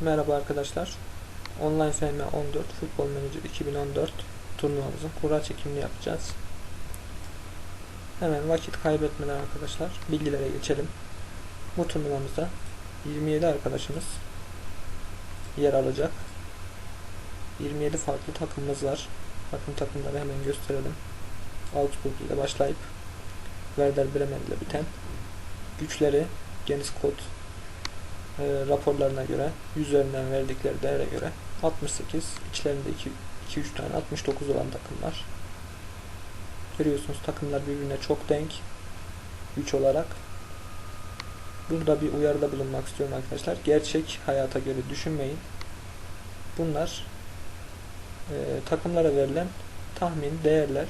Merhaba arkadaşlar. Online FM 14 Futbol Manager 2014 turnuvamızın kura çekimini yapacağız. Hemen vakit kaybetmeden arkadaşlar bilgilere geçelim. Bu turnuvamızda 27 arkadaşımız yer alacak. 27 farklı takımımız var. Bakın takımları hemen gösterelim. Augsburg ile başlayıp Werder Bremen ile biten güçleri Geniş kod e, raporlarına göre yüzlerinden verdikleri değere göre 68 içlerinde 2 2-3 tane 69 olan takımlar. Görüyorsunuz takımlar birbirine çok denk güç olarak. Burada bir uyarıda bulunmak istiyorum arkadaşlar. Gerçek hayata göre düşünmeyin. Bunlar e, takımlara verilen tahmin, değerler,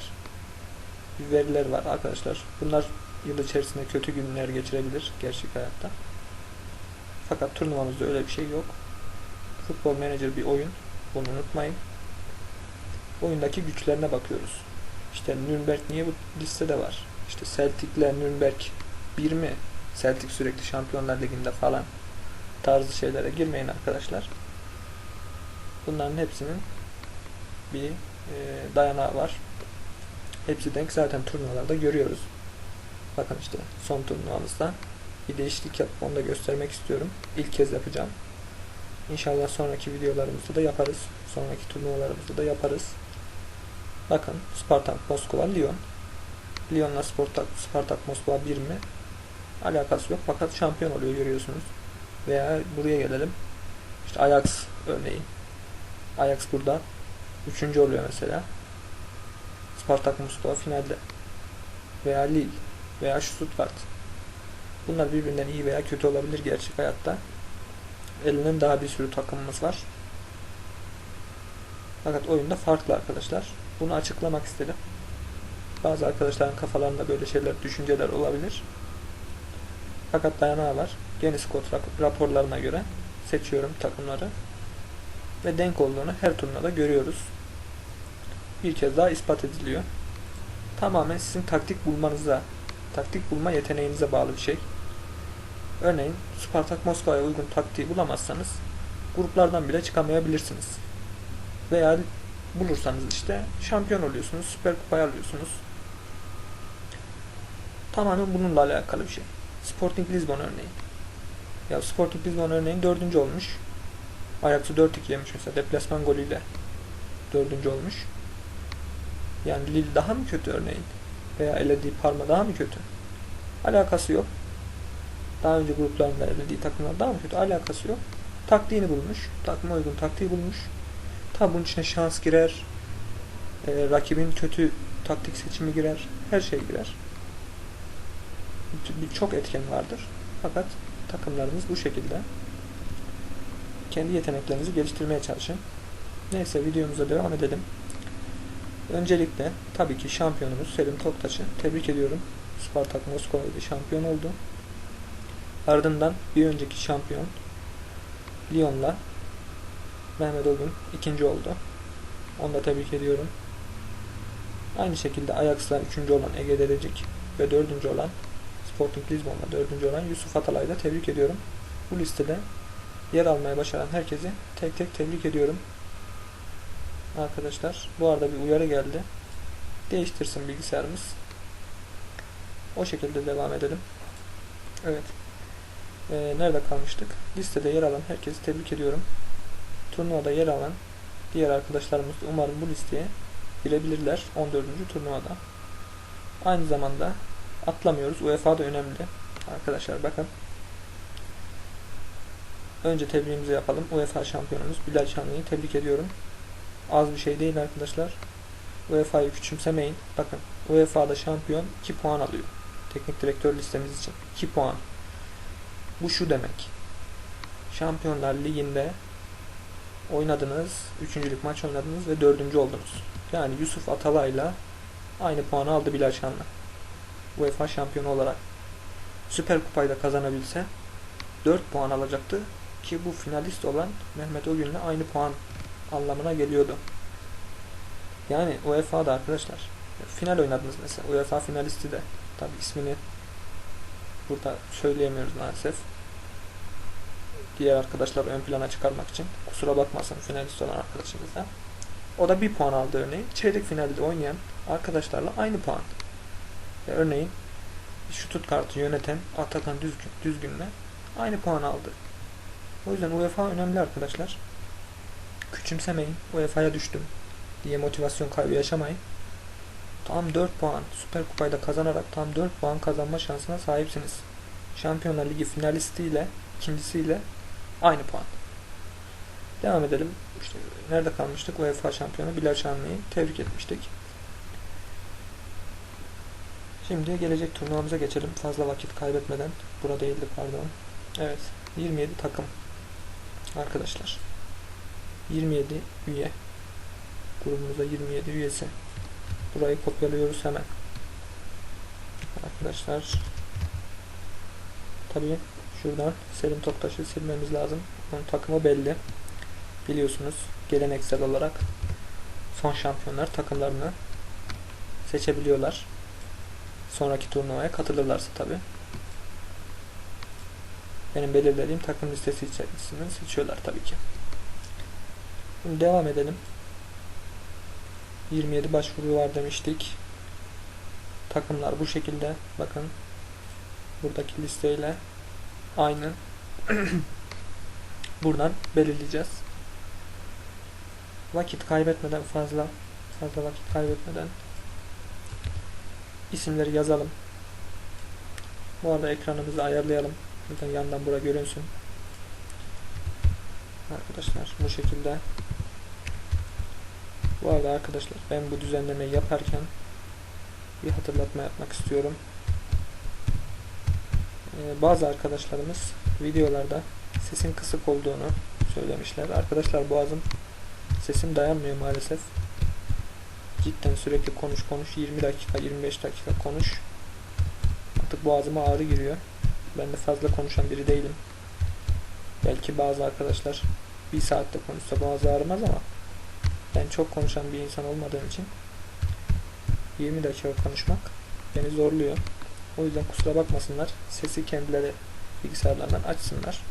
veriler var arkadaşlar. Bunlar yıl içerisinde kötü günler geçirebilir gerçek hayatta. Fakat turnuvamızda öyle bir şey yok. Futbol Manager bir oyun. Bunu unutmayın. Oyundaki güçlerine bakıyoruz. İşte Nürnberg niye bu listede var? İşte Celtic'le Nürnberg bir mi? Celtic sürekli Şampiyonlar Ligi'nde falan tarzı şeylere girmeyin arkadaşlar. Bunların hepsinin bir e, dayanağı var. Hepsi denk zaten turnuvalarda görüyoruz. Bakın işte son turnuvamızda bir değişiklik yapıp onu da göstermek istiyorum. İlk kez yapacağım. İnşallah sonraki videolarımızda da yaparız. Sonraki turnuvalarımızda da yaparız. Bakın Spartak Moskova Lyon. Lyon'la Spartak, Spartak Moskova bir mi? Alakası yok fakat şampiyon oluyor görüyorsunuz. Veya buraya gelelim. İşte Ajax örneğin. Ajax burada üçüncü oluyor mesela. Spartak Moskova finalde. Veya Lille veya Stuttgart. Bunlar birbirinden iyi veya kötü olabilir gerçek hayatta. Elinin daha bir sürü takımımız var. Fakat oyunda farklı arkadaşlar. Bunu açıklamak istedim. Bazı arkadaşların kafalarında böyle şeyler, düşünceler olabilir. Fakat dayanağı var. Geniş kod raporlarına göre seçiyorum takımları. Ve denk olduğunu her turnada görüyoruz. Bir kez daha ispat ediliyor. Tamamen sizin taktik bulmanıza, taktik bulma yeteneğinize bağlı bir şey. Örneğin Spartak Moskova'ya uygun taktiği bulamazsanız gruplardan bile çıkamayabilirsiniz. Veya bulursanız işte şampiyon oluyorsunuz, süper kupayı alıyorsunuz. Tamamen bununla alakalı bir şey. Sporting Lisbon örneğin. Ya Sporting Lisbon örneğin dördüncü olmuş. Ajax'ı 4-2 yemiş mesela deplasman golüyle dördüncü olmuş. Yani Lille daha mı kötü örneğin? Veya elediği Parma daha mı kötü? Alakası yok. Daha önce gruplarında elediği takımlar daha mı kötü? Alakası yok. Taktiğini bulmuş. Takıma uygun taktiği bulmuş. Tabi bunun içine şans girer. E, rakibin kötü taktik seçimi girer. Her şey girer. Çok etken vardır. Fakat takımlarımız bu şekilde. Kendi yeteneklerinizi geliştirmeye çalışın. Neyse videomuza devam edelim. Öncelikle tabii ki şampiyonumuz Selim Toktaş'ı tebrik ediyorum. Spartak Moskova'da şampiyon oldu. Ardından bir önceki şampiyon Lyon'la Mehmet Ogün ikinci oldu. Onu da tebrik ediyorum. Aynı şekilde Ajax'la üçüncü olan Ege Derecik ve dördüncü olan Sporting Lisbon'la dördüncü olan Yusuf Atalay'ı da tebrik ediyorum. Bu listede yer almaya başaran herkesi tek tek tebrik ediyorum. Arkadaşlar bu arada bir uyarı geldi. Değiştirsin bilgisayarımız. O şekilde devam edelim. Evet. Ee, nerede kalmıştık? Listede yer alan herkesi tebrik ediyorum. Turnuvada yer alan diğer arkadaşlarımız umarım bu listeye girebilirler 14. turnuvada. Aynı zamanda atlamıyoruz. UEFA da önemli. Arkadaşlar bakın. Önce tebriğimizi yapalım. UEFA şampiyonumuz Bilal Şanlı'yı tebrik ediyorum. Az bir şey değil arkadaşlar. UEFA'yı küçümsemeyin. Bakın UEFA'da şampiyon 2 puan alıyor. Teknik direktör listemiz için. 2 puan. Bu şu demek. Şampiyonlar Ligi'nde oynadınız, üçüncülük maç oynadınız ve dördüncü oldunuz. Yani Yusuf Atalay'la aynı puanı aldı Bilal Şanlı. UEFA şampiyonu olarak. Süper Kupayı da kazanabilse 4 puan alacaktı ki bu finalist olan Mehmet Ogün'le aynı puan anlamına geliyordu. Yani UEFA'da arkadaşlar final oynadınız mesela. UEFA finalisti de tabi ismini burada söyleyemiyoruz maalesef. Diğer arkadaşlar ön plana çıkarmak için. Kusura bakmasın finalist olan arkadaşımız da. O da bir puan aldı örneğin. Çeyrek finalde oynayan arkadaşlarla aynı puan. Ve örneğin şu tut kartı yöneten Atakan Düzgün, Düzgün'le aynı puan aldı. O yüzden UEFA önemli arkadaşlar. Küçümsemeyin. UEFA'ya düştüm diye motivasyon kaybı yaşamayın. Tam 4 puan Süper Kupayı da kazanarak tam 4 puan kazanma şansına sahipsiniz. Şampiyonlar Ligi finalistiyle ikincisiyle aynı puan. Devam edelim. İşte nerede kalmıştık? UEFA şampiyonu Bilal Şanlı'yı tebrik etmiştik. Şimdi gelecek turnuvamıza geçelim. Fazla vakit kaybetmeden. Burada değildi pardon. Evet. 27 takım. Arkadaşlar. 27 üye. Grubumuzda 27 üyesi. Burayı kopyalıyoruz hemen. Arkadaşlar. Tabii şuradan Selim Toktaş'ı silmemiz lazım. Onun takımı belli. Biliyorsunuz geleneksel olarak son şampiyonlar takımlarını seçebiliyorlar. Sonraki turnuvaya katılırlarsa tabi. Benim belirlediğim takım listesi içerisinden seçiyorlar tabii ki. Şimdi devam edelim. 27 başvuru var demiştik. Takımlar bu şekilde. Bakın. Buradaki listeyle aynı. Buradan belirleyeceğiz. Vakit kaybetmeden fazla fazla vakit kaybetmeden isimleri yazalım. Bu arada ekranımızı ayarlayalım. Buradan yandan bura görünsün. Arkadaşlar bu şekilde. Bu arada arkadaşlar ben bu düzenlemeyi yaparken bir hatırlatma yapmak istiyorum. Ee, bazı arkadaşlarımız videolarda sesin kısık olduğunu söylemişler. Arkadaşlar boğazım sesim dayanmıyor maalesef. Cidden sürekli konuş konuş 20 dakika 25 dakika konuş. Artık boğazıma ağrı giriyor. Ben de fazla konuşan biri değilim. Belki bazı arkadaşlar bir saatte konuşsa boğazı ağrımaz ama ben çok konuşan bir insan olmadığım için 20 dakika konuşmak beni zorluyor. O yüzden kusura bakmasınlar. Sesi kendileri bilgisayarlarından açsınlar.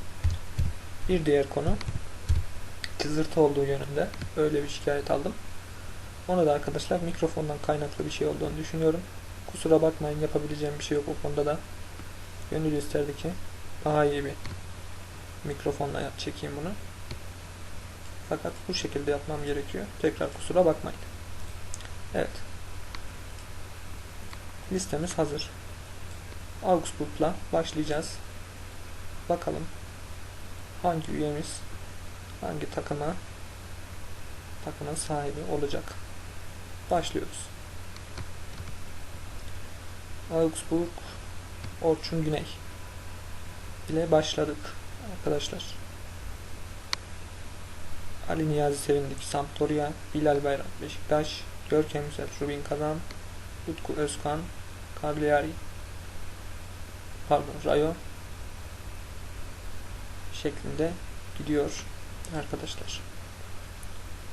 Bir diğer konu cızırtı olduğu yönünde öyle bir şikayet aldım. Ona da arkadaşlar mikrofondan kaynaklı bir şey olduğunu düşünüyorum. Kusura bakmayın yapabileceğim bir şey yok o konuda da. Gönül isterdi ki daha iyi bir mikrofonla çekeyim bunu. Fakat bu şekilde yapmam gerekiyor. Tekrar kusura bakmayın. Evet. Listemiz hazır. Augsburg'la başlayacağız. Bakalım hangi üyemiz hangi takıma takımın sahibi olacak. Başlıyoruz. Augsburg Orçun Güney ile başladık arkadaşlar. Ali Niyazi Sevindik Sampdoria, Bilal Bayram Beşiktaş, Görkem Yüsel Rubin Kazan, Utku Özkan, Cagliari pardon Rayo şeklinde gidiyor arkadaşlar.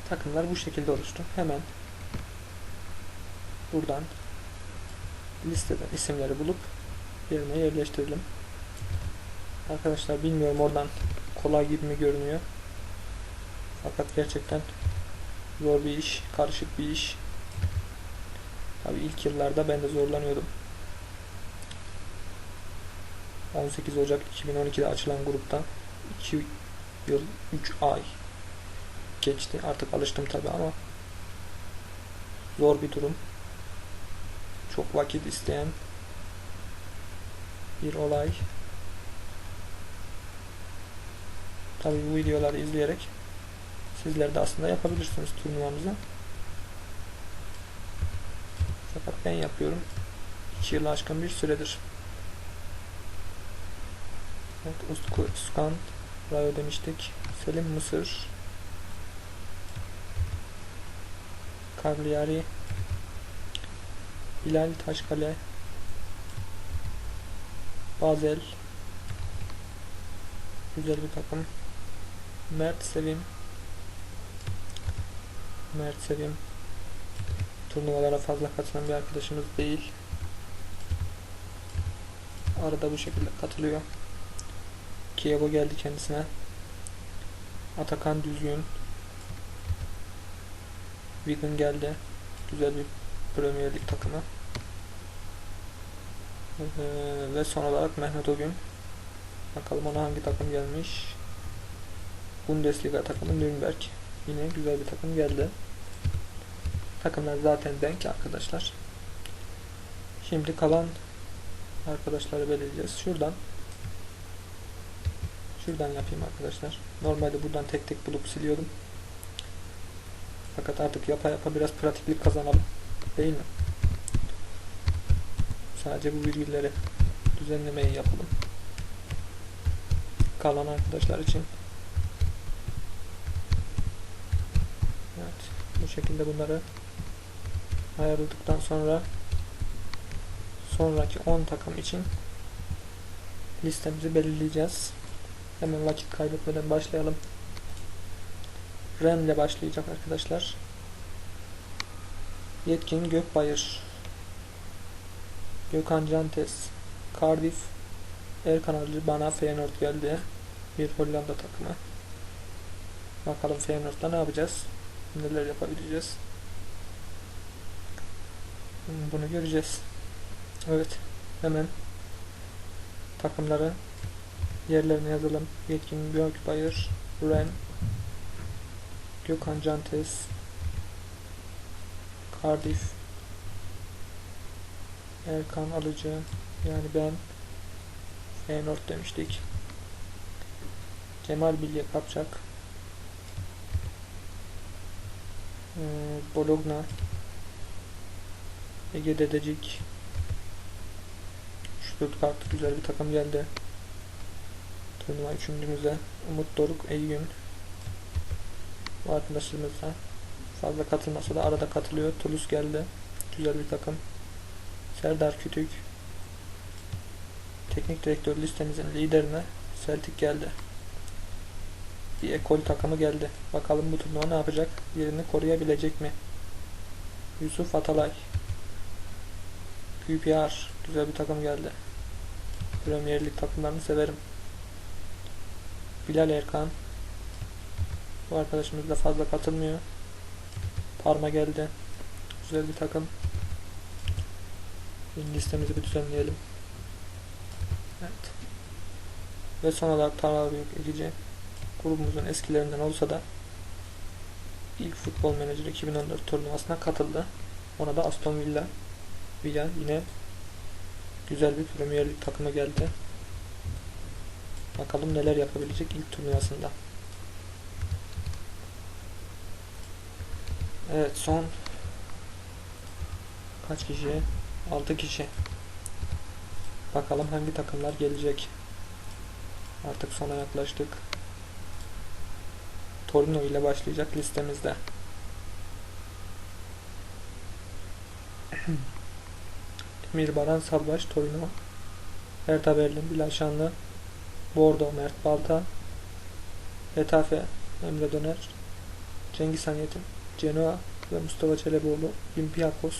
Takımlar bu şekilde oluştu. Hemen buradan listeden isimleri bulup yerine yerleştirelim. Arkadaşlar bilmiyorum oradan kolay gibi mi görünüyor. Fakat gerçekten zor bir iş, karışık bir iş. Tabi ilk yıllarda ben de zorlanıyordum. 18 Ocak 2012'de açılan grupta 2 yıl 3 ay geçti. Artık alıştım tabi ama zor bir durum. Çok vakit isteyen bir olay. Tabi bu videoları izleyerek sizler de aslında yapabilirsiniz turnuvamızı. Fakat ben yapıyorum. 2 yıl aşkın bir süredir. Evet, Usku, Uskan, Rayo demiştik. Selim Mısır, Cagliari, Bilal Taşkale, Bazel, güzel bir takım. Mert Sevim, Mert Sevim, turnuvalara fazla katılan bir arkadaşımız değil. Arada bu şekilde katılıyor. Kiyevo geldi kendisine. Atakan Düzgün. Wigan geldi. Güzel bir Premier Lig takımı. Ee, ve son olarak Mehmet Ogün. Bakalım ona hangi takım gelmiş. Bundesliga takımı Nürnberg. Yine güzel bir takım geldi. Takımlar zaten denk arkadaşlar. Şimdi kalan arkadaşları belirleyeceğiz. Şuradan şuradan yapayım arkadaşlar. Normalde buradan tek tek bulup siliyordum. Fakat artık yapa yapa biraz pratiklik kazanalım. Değil mi? Sadece bu virgülleri düzenlemeyi yapalım. Kalan arkadaşlar için. Evet. Bu şekilde bunları ayarladıktan sonra sonraki 10 takım için listemizi belirleyeceğiz. Hemen vakit kaybetmeden başlayalım. Ren ile başlayacak arkadaşlar. Yetkin Gökbayır Gökhan Cantes Cardiff Erkan Arıcı bana Feyenoord geldi. Bir Hollanda takımı. Bakalım Feyenoord'da ne yapacağız? Neler yapabileceğiz? Bunu göreceğiz. Evet. Hemen takımları yerlerine yazalım. Yetkin Gökbayır Ren Gökhan Cantes Cardiff Erkan Alıcı yani ben Feyenoord demiştik. Cemal Bilge Kapçak ee, Bologna Ege Dedecik Stuttgart güzel bir takım geldi. Turnuva üçüncümüze Umut Doruk Eygün bu arkadaşımız da fazla katılmasa da arada katılıyor. Toulouse geldi. Güzel bir takım. Serdar Kütük teknik direktör listemizin liderine Celtic geldi. Bir ekol takımı geldi. Bakalım bu turnuva ne yapacak? Yerini koruyabilecek mi? Yusuf Atalay QPR güzel bir takım geldi. Premier Lig takımlarını severim. Bilal Erkan bu arkadaşımız da fazla katılmıyor. Parma geldi. Güzel bir takım. Listemizi bir düzenleyelim. Evet. Ve son olarak Talha Büyük Egici grubumuzun eskilerinden olsa da ilk Futbol Manager 2014 turnuvasına katıldı. Ona da Aston Villa Villa yine güzel bir Premier Lig takımı geldi. Bakalım neler yapabilecek ilk turnuvasında. Evet son kaç kişi? 6 kişi. Bakalım hangi takımlar gelecek. Artık sona yaklaştık. Torino ile başlayacak listemizde. Emir Baran Salbaş Torino Hertha Berlin Bilal Şanlı Bordo Mert Balta Hetafe Emre Döner Cengiz Han Yetim Genoa ve Mustafa Çeleboğlu Olympiakos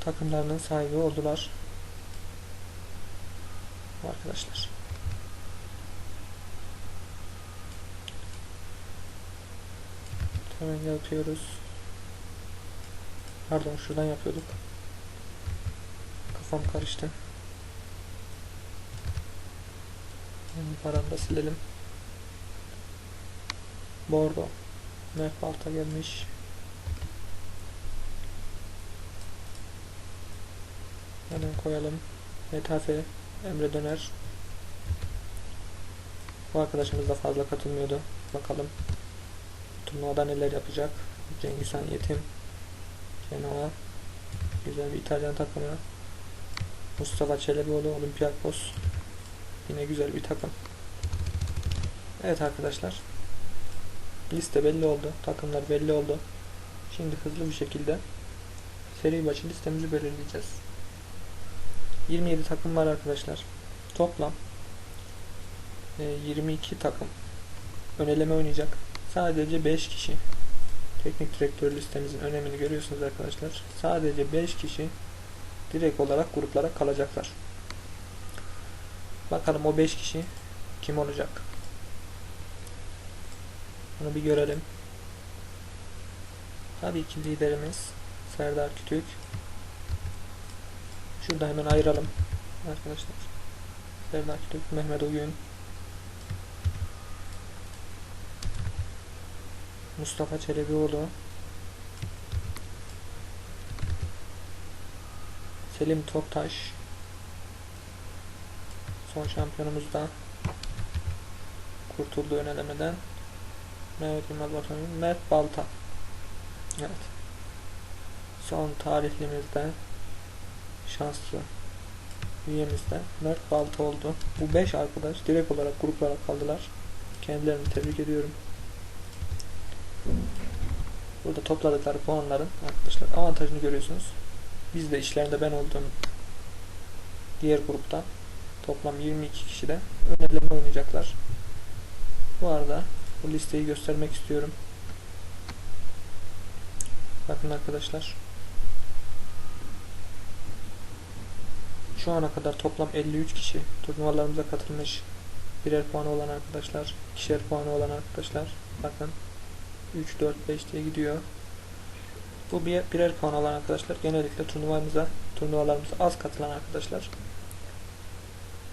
takımlarının sahibi oldular. Arkadaşlar. Hemen yapıyoruz. Pardon şuradan yapıyorduk. Kafam karıştı. Paramı da silelim. Bordo. Mert Balta gelmiş. Hemen koyalım. Metafe, Emre Döner. Bu arkadaşımız da fazla katılmıyordu. Bakalım. Turnuvada neler yapacak. Cengiz Han Yetim. Genoa. Güzel bir İtalyan takımı. Mustafa Çelebioğlu Olympiakos. Yine güzel bir takım. Evet arkadaşlar. Liste belli oldu. Takımlar belli oldu. Şimdi hızlı bir şekilde seri başı listemizi belirleyeceğiz. 27 takım var arkadaşlar. Toplam 22 takım öneleme oynayacak. Sadece 5 kişi teknik direktör listemizin önemini görüyorsunuz arkadaşlar. Sadece 5 kişi direkt olarak gruplara kalacaklar. Bakalım o 5 kişi kim olacak? Bunu bir görelim. Tabii ki liderimiz Serdar Kütük. Şurada hemen ayıralım arkadaşlar. Serdar Kütük, Mehmet Oyun, Mustafa Çelebioğlu, Selim Toktaş, son şampiyonumuz da kurtuldu ön elemeden. Mehmet Yılmaz Bakan'ın Mert Balta. Evet. Son tarihlimizde şanslı üyemizde Mert Balta oldu. Bu 5 arkadaş direkt olarak gruplara kaldılar. Kendilerini tebrik ediyorum. Burada topladıkları puanların arkadaşlar avantajını görüyorsunuz. Biz de işlerinde ben olduğum diğer gruptan toplam 22 kişi de önerilerini oynayacaklar. Bu arada bu listeyi göstermek istiyorum. Bakın arkadaşlar. Şu ana kadar toplam 53 kişi turnuvalarımıza katılmış. Birer puanı olan arkadaşlar, ikişer puanı olan arkadaşlar. Bakın 3, 4, 5 diye gidiyor. Bu bir, birer puan olan arkadaşlar genellikle turnuvamıza, turnuvalarımıza az katılan arkadaşlar.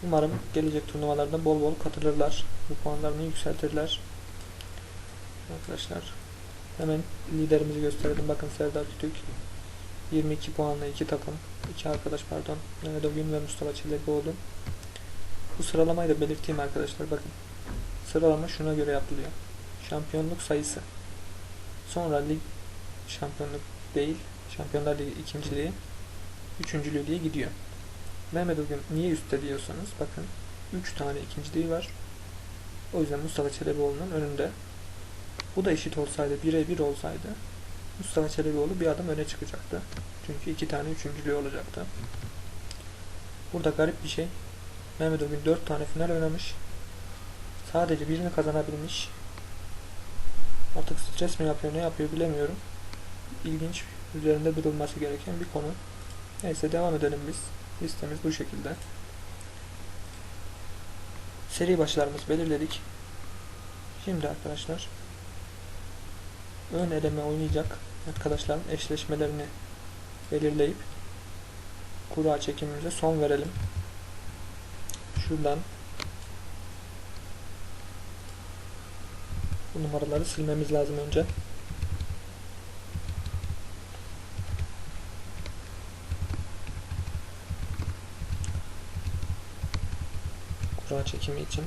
Umarım gelecek turnuvalarda bol bol katılırlar. Bu puanlarını yükseltirler. Arkadaşlar hemen liderimizi gösterelim. Bakın Serdar Kütük 22 puanla iki takım, iki arkadaş pardon. Mehmet Ogün ve Mustafa Çelebiyoğlu. Bu sıralamayı da belirteyim arkadaşlar. Bakın sıralama şuna göre yapılıyor. Şampiyonluk sayısı. Sonra lig şampiyonluk değil. Şampiyonlar Ligi ikinciliği, üçüncülüğü diye gidiyor. Mehmet Ogün niye üstte diyorsanız bakın 3 tane ikinciliği var. O yüzden Mustafa Çelebioğlu'nun önünde. Bu da eşit olsaydı, bire bir olsaydı Mustafa Çelebioğlu bir adım öne çıkacaktı. Çünkü iki tane üçüncülüğü olacaktı. Burada garip bir şey. Mehmet Ogün 4 tane final oynamış. Sadece birini kazanabilmiş. Artık stres mi yapıyor ne yapıyor bilemiyorum. İlginç üzerinde durulması gereken bir konu. Neyse devam edelim biz. Listemiz bu şekilde. Seri başlarımız belirledik. Şimdi arkadaşlar ön eleme oynayacak arkadaşların eşleşmelerini belirleyip kura çekimimize son verelim. Şuradan bu numaraları silmemiz lazım önce. Kura çekimi için.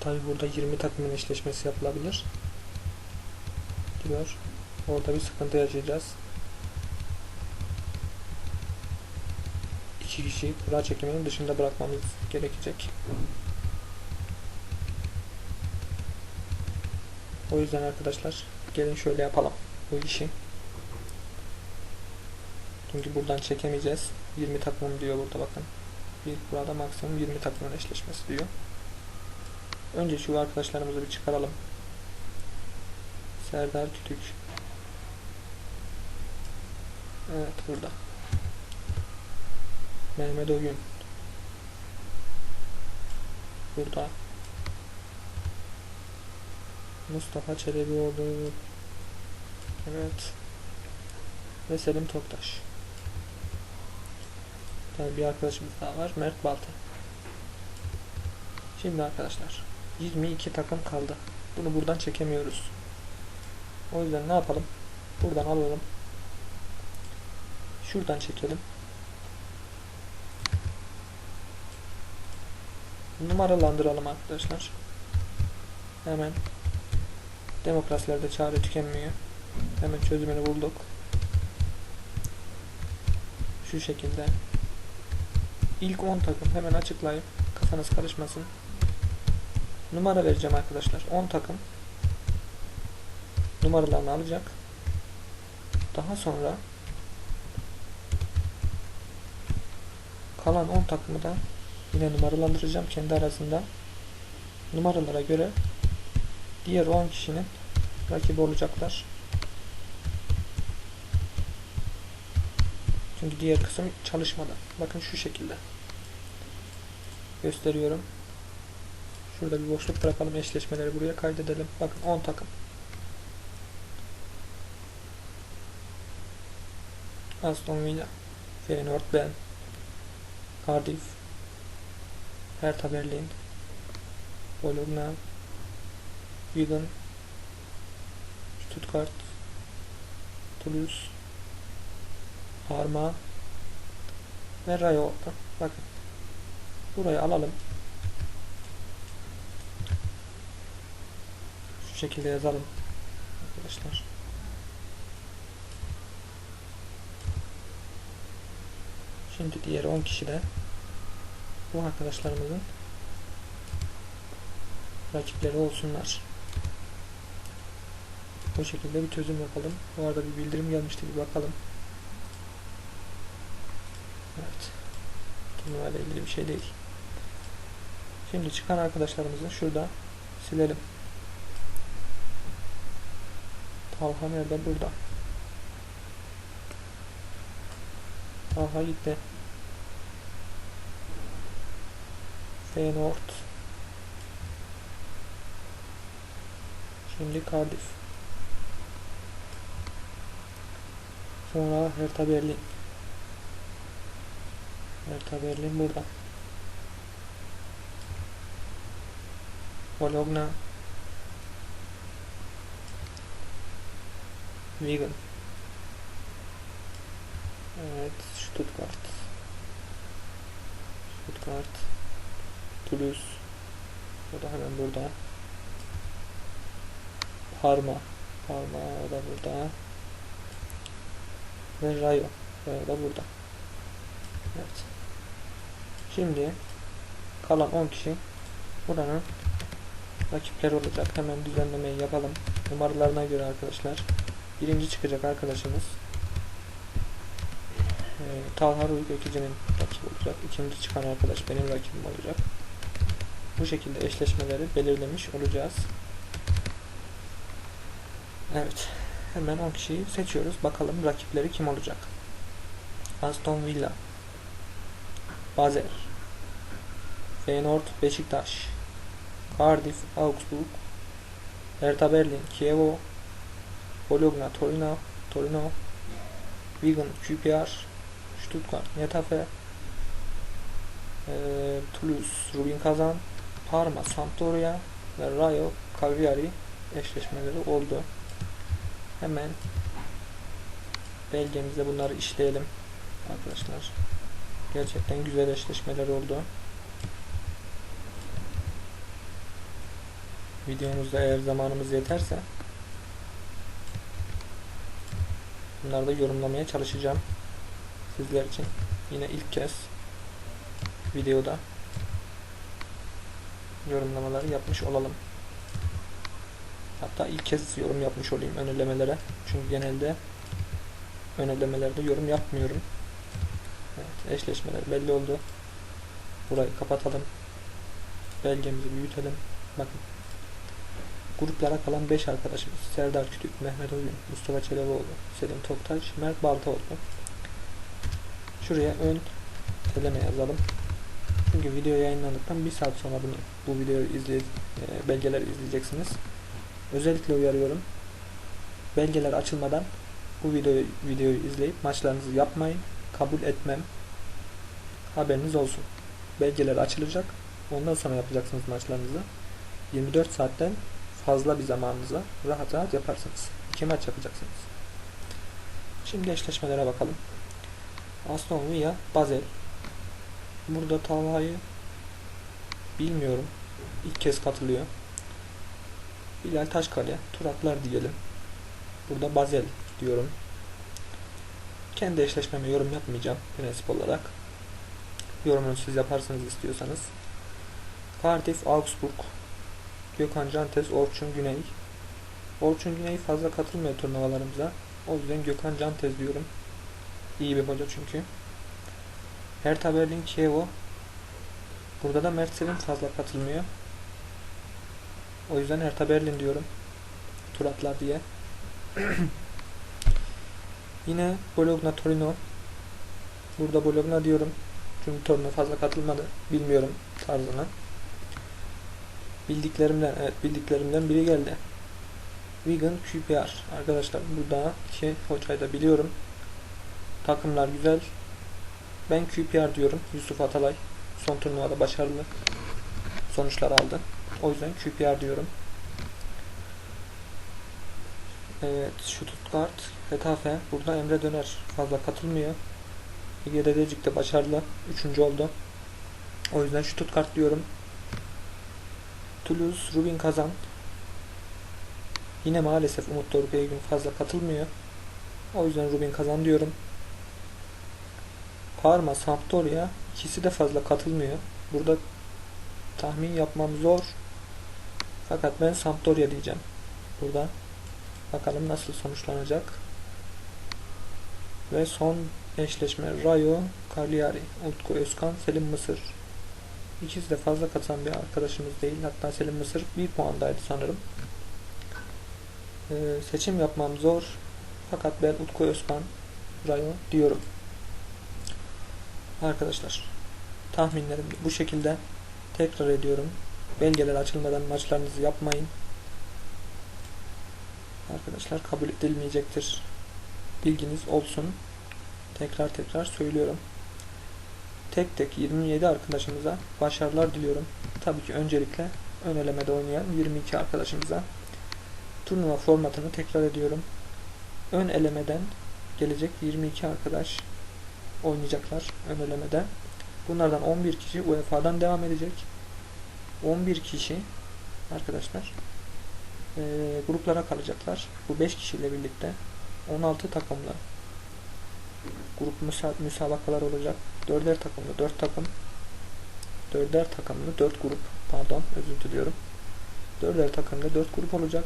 Tabi burada 20 takımın eşleşmesi yapılabilir. Diyor. Orada bir sıkıntı yaşayacağız. İki kişiyi kura çekiminin dışında bırakmamız gerekecek. O yüzden arkadaşlar gelin şöyle yapalım bu işi. Çünkü buradan çekemeyeceğiz. 20 takım diyor burada bakın. Bir kurada maksimum 20 takımın eşleşmesi diyor. Önce şu arkadaşlarımızı bir çıkaralım. Serdar Kütük. Evet burada. Mehmet Oyun. Burada. Mustafa Çelebioğlu. Evet. Ve Selim Toktaş. Tabii bir arkadaşımız daha var. Mert Balta. Şimdi arkadaşlar 22 takım kaldı. Bunu buradan çekemiyoruz. O yüzden ne yapalım? Buradan alalım. Şuradan çekelim. Numaralandıralım arkadaşlar. Hemen demokrasilerde çare tükenmiyor. Hemen çözümünü bulduk. Şu şekilde. İlk 10 takım hemen açıklayıp kafanız karışmasın. Numara vereceğim arkadaşlar. 10 takım numaralarını alacak. Daha sonra kalan 10 takımı da yine numaralandıracağım kendi arasında. Numaralara göre diğer 10 kişinin rakibi olacaklar. Çünkü diğer kısım çalışmadı. Bakın şu şekilde. gösteriyorum. Şurada bir boşluk bırakalım. Eşleşmeleri buraya kaydedelim. Bakın 10 takım. Aston Villa, Feyenoord, Ben, Cardiff, Hertha Berlin, Bologna, Wigan, Stuttgart, Toulouse, Parma ve Rayo oldu. Bakın. Burayı alalım. Şu şekilde yazalım. Arkadaşlar. Şimdi diğer 10 kişi de bu arkadaşlarımızın rakipleri olsunlar. Bu şekilde bir çözüm yapalım. Bu arada bir bildirim gelmişti bir bakalım. Evet. Turnuva ile ilgili bir şey değil. Şimdi çıkan arkadaşlarımızı şurada silelim. Talha nerede? Burada. Talha gitti. Feyenoord. Şimdi Cardiff. Sonra Hertha Berlin. Hertha Berlin burada. Bologna. Wigan. Evet, Stuttgart. Stuttgart. Toulouse. O da hemen burada. Parma. Parma o da burada. Ve Rayo. Da burada. Evet. Şimdi kalan 10 kişi buranın rakipleri olacak. Hemen düzenlemeyi yapalım. Numaralarına göre arkadaşlar. Birinci çıkacak arkadaşımız e, Talha Ruyuk Ökücü'nün rakibi olacak. İkinci çıkan arkadaş benim rakibim olacak. Bu şekilde eşleşmeleri belirlemiş olacağız. Evet. Hemen 10 kişiyi seçiyoruz. Bakalım rakipleri kim olacak? Aston Villa Basel Feyenoord Beşiktaş Cardiff Augsburg Hertha Berlin Kievo Bologna Torino Torino Wigan QPR Stuttgart Getafe e, Toulouse Rubin Kazan Parma Sampdoria ve Rayo Cagliari eşleşmeleri oldu. Hemen belgemizde bunları işleyelim arkadaşlar. Gerçekten güzel eşleşmeler oldu. Videomuzda eğer zamanımız yeterse bunları da yorumlamaya çalışacağım sizler için. Yine ilk kez videoda yorumlamaları yapmış olalım. Hatta ilk kez yorum yapmış olayım önerilemelere. Çünkü genelde önerilemelerde yorum yapmıyorum. Evet, eşleşmeler belli oldu. Burayı kapatalım. Belgemizi büyütelim. Bakın. Gruplara kalan 5 arkadaşımız. Serdar Kütük, Mehmet Oyun, Mustafa Çeleboğlu, Selim Toktaş, Mert Baltaoğlu. Şuraya ön eleme yazalım. Çünkü video yayınlandıktan bir saat sonra bunu bu videoyu izley e, belgeleri izleyeceksiniz. Özellikle uyarıyorum. Belgeler açılmadan bu videoyu, videoyu izleyip maçlarınızı yapmayın. Kabul etmem. Haberiniz olsun. Belgeler açılacak. Ondan sonra yapacaksınız maçlarınızı. 24 saatten fazla bir zamanınıza rahat rahat yaparsınız. İki maç yapacaksınız. Şimdi eşleşmelere bakalım. Aston Villa, Basel. Burada Talha'yı bilmiyorum. İlk kez katılıyor. Bilal Taşkale, Turaklar diyelim. Burada Basel diyorum. Kendi eşleşmeme yorum yapmayacağım prensip olarak. Yorumunu siz yaparsınız istiyorsanız. Cardiff, Augsburg, Gökhan Cantes, Orçun Güney. Orçun Güney fazla katılmıyor turnuvalarımıza. O yüzden Gökhan Cantes diyorum. İyi bir hoca çünkü. Hertha Berlin, Kievo. Burada da Mert fazla katılmıyor. O yüzden Hertha Berlin diyorum. Tur atlar diye. Yine Bologna Torino. Burada Bologna diyorum. Çünkü turnuva fazla katılmadı. Bilmiyorum tarzını. Bildiklerimden, evet bildiklerimden biri geldi. Vegan QPR. Arkadaşlar burada iki hocayı da biliyorum. Takımlar güzel. Ben QPR diyorum. Yusuf Atalay. Son turnuvada başarılı sonuçlar aldı. O yüzden QPR diyorum. Evet, Stuttgart, Getafe. Burada Emre Döner fazla katılmıyor. İGDD'cik de başarılı. Üçüncü oldu. O yüzden Stuttgart diyorum. Toulouse, Rubin Kazan. Yine maalesef Umut Doruk Eygün fazla katılmıyor. O yüzden Rubin Kazan diyorum. Parma, Sampdoria ikisi de fazla katılmıyor. Burada tahmin yapmam zor. Fakat ben Sampdoria diyeceğim. Burada. Bakalım nasıl sonuçlanacak. Ve son eşleşme Rayo, Cagliari, Utku Özkan, Selim Mısır. İkisi de fazla katılan bir arkadaşımız değil. Hatta Selim Mısır bir puandaydı sanırım. Ee, seçim yapmam zor. Fakat ben Utku Özkan, Rayo diyorum. Arkadaşlar tahminlerim bu şekilde. Tekrar ediyorum. Belgeler açılmadan maçlarınızı yapmayın. Arkadaşlar kabul edilmeyecektir. Bilginiz olsun. Tekrar tekrar söylüyorum. Tek tek 27 arkadaşımıza başarılar diliyorum. Tabii ki öncelikle ön elemede oynayan 22 arkadaşımıza turnuva formatını tekrar ediyorum. Ön elemeden gelecek 22 arkadaş oynayacaklar ön elemede. Bunlardan 11 kişi UEFA'dan devam edecek. 11 kişi arkadaşlar e, gruplara kalacaklar. Bu 5 kişiyle birlikte 16 takımla grup müsa müsabakalar olacak. 4'er takımlı 4 takım 4'er takımlı 4 grup pardon özür diliyorum. 4'er takımlı 4 grup olacak.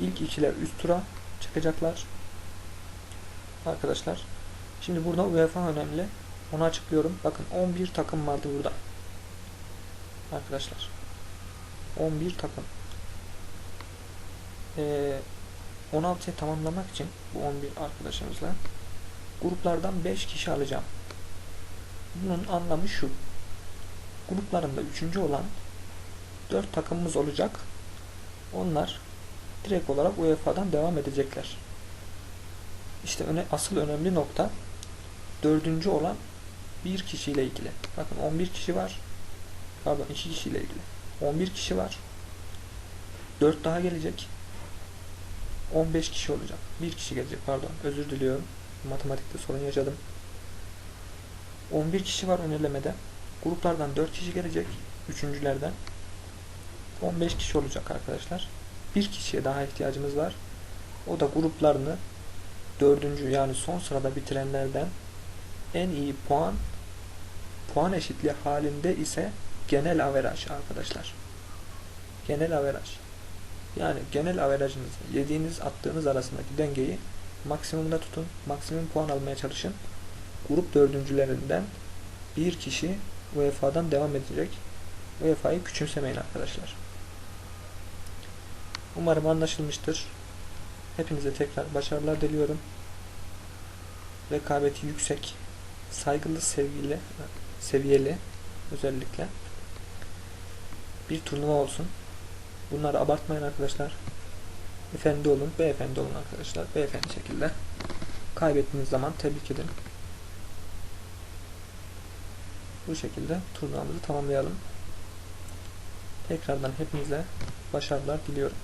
İlk ikiler üst tura çıkacaklar. Arkadaşlar şimdi burada UEFA önemli. Onu açıklıyorum. Bakın 11 takım vardı burada. Arkadaşlar 11 takım. Ee, 16'yı tamamlamak için bu 11 arkadaşımızla gruplardan 5 kişi alacağım. Bunun anlamı şu. Gruplarında 3. olan 4 takımımız olacak. Onlar direkt olarak UEFA'dan devam edecekler. İşte öne, asıl önemli nokta dördüncü olan bir kişiyle ilgili. Bakın 11 kişi var. Pardon 2 kişiyle ilgili. 11 kişi var. 4 daha gelecek. 15 kişi olacak. Bir kişi gelecek pardon. Özür diliyorum. Matematikte sorun yaşadım. 11 kişi var önelemede. Gruplardan 4 kişi gelecek. Üçüncülerden. 15 kişi olacak arkadaşlar. Bir kişiye daha ihtiyacımız var. O da gruplarını dördüncü yani son sırada bitirenlerden en iyi puan puan eşitliği halinde ise genel averaj arkadaşlar. Genel averaj. Yani genel averajınız, yediğiniz, attığınız arasındaki dengeyi maksimumda tutun. Maksimum puan almaya çalışın. Grup dördüncülerinden bir kişi UEFA'dan devam edecek. UEFA'yı küçümsemeyin arkadaşlar. Umarım anlaşılmıştır. Hepinize tekrar başarılar diliyorum. Rekabeti yüksek, saygılı, sevgili, seviyeli özellikle bir turnuva olsun. Bunları abartmayın arkadaşlar. Efendi olun, beyefendi olun arkadaşlar. Beyefendi şekilde. Kaybettiğiniz zaman tebrik edin. Bu şekilde turnuvamızı tamamlayalım. Tekrardan hepinize başarılar diliyorum.